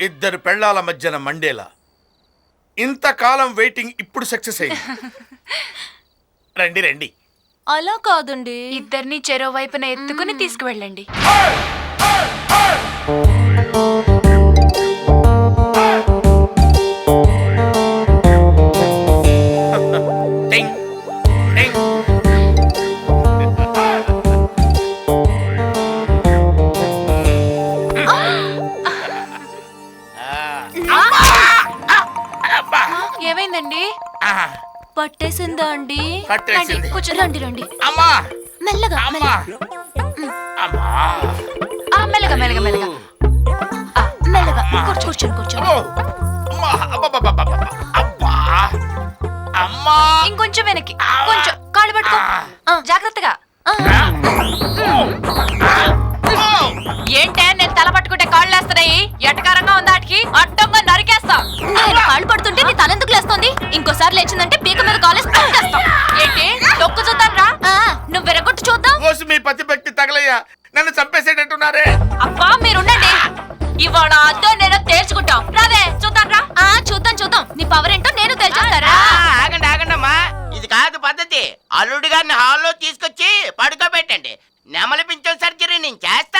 ఇద్దరు పెళ్ళాల మధ్యన మండేలా. ఇంతకాలం వెయిటింగ్ ఇప్పుడు సక్సెస్ అయింది. రండి రండి. అలా కాదండి. ఇద్దరిని చెరో వైపున ఎత్తుకుని తీసుకువెళ్ళండి. టింగ్, టింగ్. ఆ, పట్టేసిందా అండి? పట్టేసింది. రండి రండి అమ్మా! మెల్లగా అమ్మా! అమ్మా! ఆ, మెల్లగా మెల్లగా మెల్లగా. మెల్లగా. కూర్చో కూర్చోండి కూర్చోండి ఓ! అమ్మా! అబ్బబ్బబ్బబ్బబ్బ. అబ్బా అమ్మా! ఇంకొంచెం వెనక్కి. కొంచెం. కాళ్ళు పట్టుకో. ఆ, జాగ్రత్తగా. ఆ, ఓ! ఏంటే? నేను తల పట్టుకుంటే కాళ్ళు వేస్తున్నాయి ఎటకారంగా భక్తి తగలయ్యా నన్ను చంపేసేటట్టున్నారే? అబ్బా మీరుండండి. ఇవాళ అద్దో నేను తేల్చుకుంటాం. రావే చూద్దాం రా. ఆ చూద్దాం చూద్దాం. నీ పవర్ ఏంటో నేను తెలిచేస్తారా? ఆగండి ఆగండి అమ్మా ఇది కాదు పద్ధతి. అల్లుడు గారిని హాల్లో తీసుకొచ్చి పడుకోబెట్టండి. నెమలి పింఛన్ సర్జరీ నేను చేస్తా.